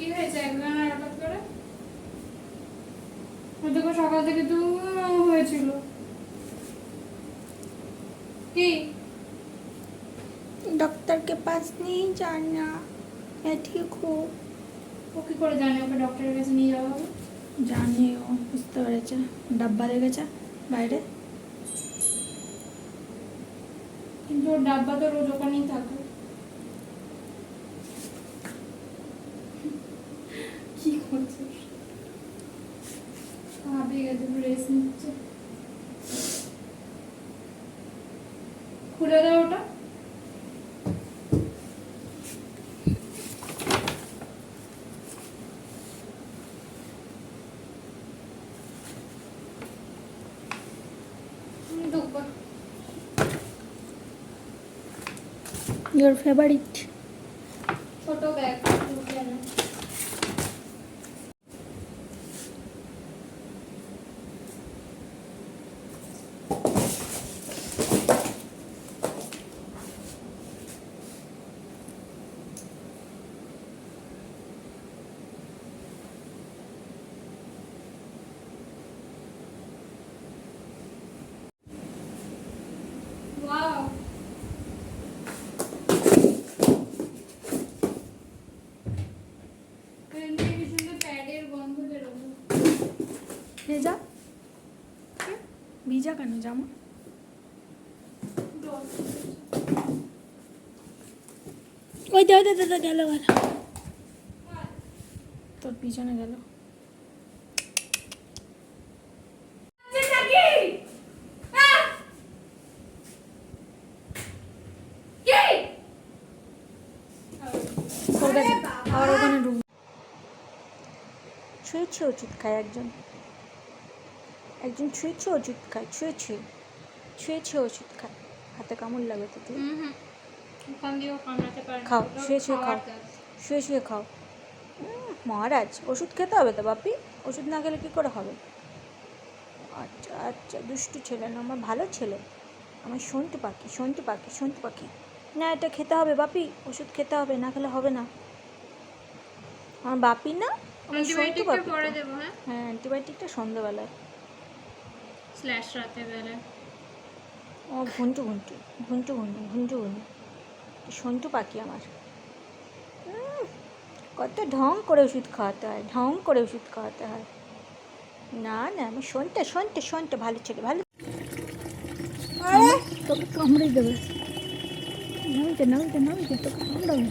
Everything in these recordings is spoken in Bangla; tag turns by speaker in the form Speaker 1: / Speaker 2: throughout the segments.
Speaker 1: কি হয়েছে একদম হঠাৎ করে দেখো সকাল থেকে তো হয়েছিল কি
Speaker 2: डॉक्टर के पास नहीं जाना मैं ठीक हूँ
Speaker 1: ও কি করে জানে ওকে ডক্টরের কাছে নিয়ে যাওয়া হবে
Speaker 2: জানি ও বুঝতে পেরেছে ডাব্বা লেগেছে বাইরে
Speaker 1: কিন্তু ওর ডাব্বা তো রোজ ওখানেই রেস্ট নিচ্ছে খুলে দাও ওটা your favorite photo bag
Speaker 2: भेजा ভিজা কেন জামা ওই দে ওই দে, দে দে, গেল গেল তোর পিছনে গেল তোর কাছে আবার ওখানে ঢুক ছুঁয়ে ছুঁয়ে ওষুধ খায় একজন একজন ছুঁয়ে ছুঁয়ে ওষুধ খায় ছুঁয়ে ছুঁয়ে ছুঁয়ে ছুঁয়ে ওষুধ খায়। হাতে কামড় লাগে তো তুই। খাও, শুয়ে শুয়ে খাও। শুয়ে শুয়ে খাও। মহারাজ ওষুধ খেতে হবে তো বাপি? ওষুধ না খেলে কী করে হবে? আচ্ছা আচ্ছা দুষ্টু ছেলে না আমার ভালো ছেলে। আমার সন্টু পাখি সন্টু পাখি সন্টু পাখি। না এটা খেতে হবে বাপি। ওষুধ খেতে হবে না খেলে হবে না। আমার বাপি না? আমার
Speaker 1: অ্যান্টিবায়োটিকটা
Speaker 2: পাখি
Speaker 1: হ্যাঁ?
Speaker 2: হ্যাঁ অ্যান্টিবায়োটিকটা সন্ধ্যাবেলায়।
Speaker 1: স্ল্যাশ রাতে বেলা
Speaker 2: ও ঘুন্টু ঘুন্টু ঘুন্টু ঘুন্টু ঘুন্টু ঘুন্টু। সন্টু পাখি আমার। কত ঢং করে ওষুধ খাওয়াতে হয় ঢং করে ওষুধ খাওয়াতে হয়। না না আমার শোনতে শোনতে শোনতে ভালো ছেলে ভালো তোকে কামড়ে দেবে। নামিতে নামিতে নামিতে তোকে কামড়াবে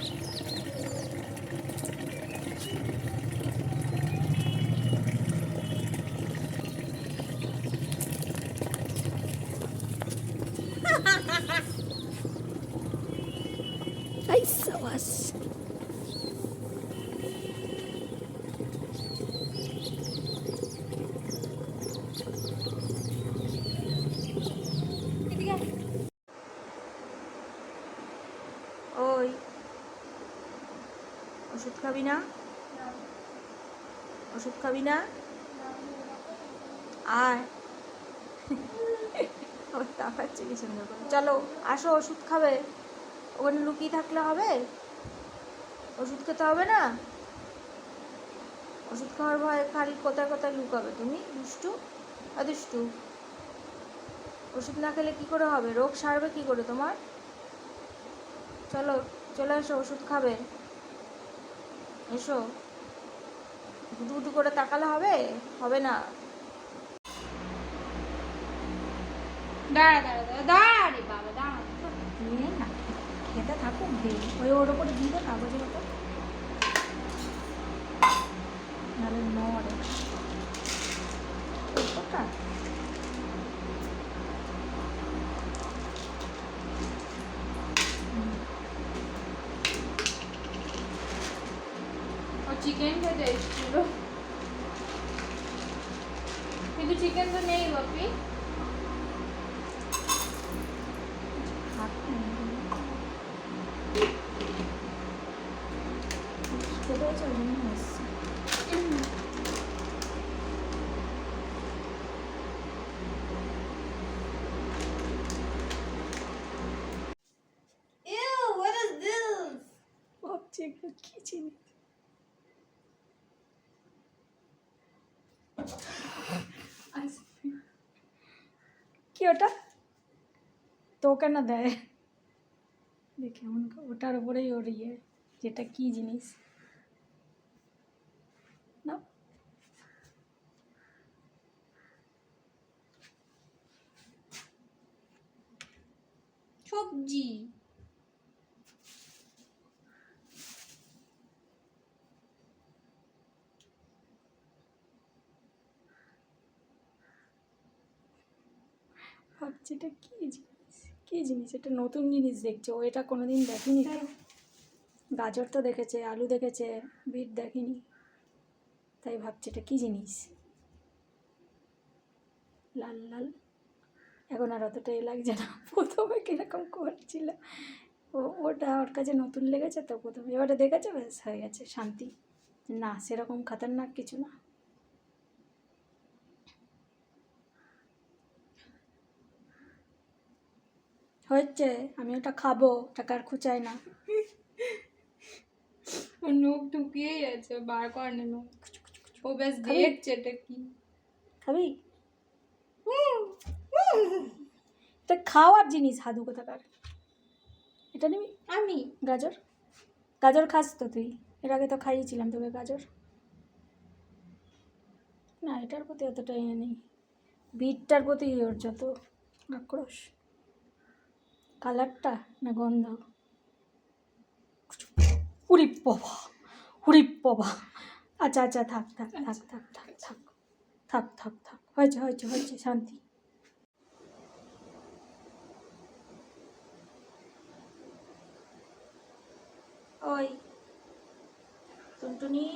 Speaker 2: Ay, sabas. ওই ওষুধ খাবি না ওষুধ খাবি না আয় আবার তাকাচ্ছে কি করে চলো, আসো, ওষুধ খাবে। ওখানে লুকিয়ে থাকলে হবে? ওষুধ খেতে হবে না? ওষুধ খাওয়ার ভয় খালি কোথায় কোথায় লুকাবে তুমি? দুষ্টু? আর দুষ্টু ওষুধ না খেলে কি করে হবে? রোগ সারবে কি করে তোমার? চলো, চলে এসো, ওষুধ খাবে। এসো। গুটু গুটু করে তাকালে হবে? হবে না।
Speaker 1: দাঁড়া দাঁড়া দাঁড়া দাঁড়া রে বাবা দাঁড়া।
Speaker 2: নিয়ে না খেতে থাকুক ওই ওর ওপরে দিয়ে দেন কাগজের ওপর। নাহলে নড়ে। ওপরটা
Speaker 1: ও চিকেন খেতে এসেছিল। কিন্তু চিকেন তো নেই বাপি।
Speaker 2: Sobacı alamazsın.
Speaker 1: Ew, what is this?
Speaker 2: What do you kitchen? কি ওটা তো ওকে না দেয় দেখে উনকা ওটার উপরেই ওর ইয়ে যেটা কী জিনিস
Speaker 1: সবজি।
Speaker 2: ভাবছি এটা কী জিনিস? কী জিনিস? এটা নতুন জিনিস দেখছে। ও এটা কোনোদিন দেখেনি। গাজর তো দেখেছে আলু দেখেছে বিট দেখেনি। তাই ভাবছি এটা কী জিনিস? লাল লাল। এখন আর অতটা এ লাগছে না। প্রথমে কীরকম করছিল। ও ওটা ওর কাছে নতুন লেগেছে তো প্রথমে। এবারে দেখেছে? ব্যাস হয়ে গেছে শান্তি। না সেরকম খাতারনাক কিছু না। হচ্ছে আমি ওটা খাব টাকার খুচাই না।
Speaker 1: নখ ঢুকিয়েই আছে বার করে না নখ। ও বেশ দেখছে এটা কি।
Speaker 2: খাবি? এটা খাওয়ার জিনিস হাদু কোথাকার? এটা নিবি?
Speaker 1: আমি।
Speaker 2: গাজর? গাজর খাস তো তুই। এর আগে তো খাইয়েছিলাম তোকে গাজর। না এটার প্রতি অতটা ইয়ে নেই। বিটটার প্রতি ওর যত আক্রোশ। কালারটা না গন্ধ? উড়ি বাবা উড়ি বাবা। আচ্ছা আচ্ছা থাক থাক থাক থাক থাক থাক থাক থাক থাক হয়েছে হয়েছে হয়েছে শান্তি। ওই টুনটুনি।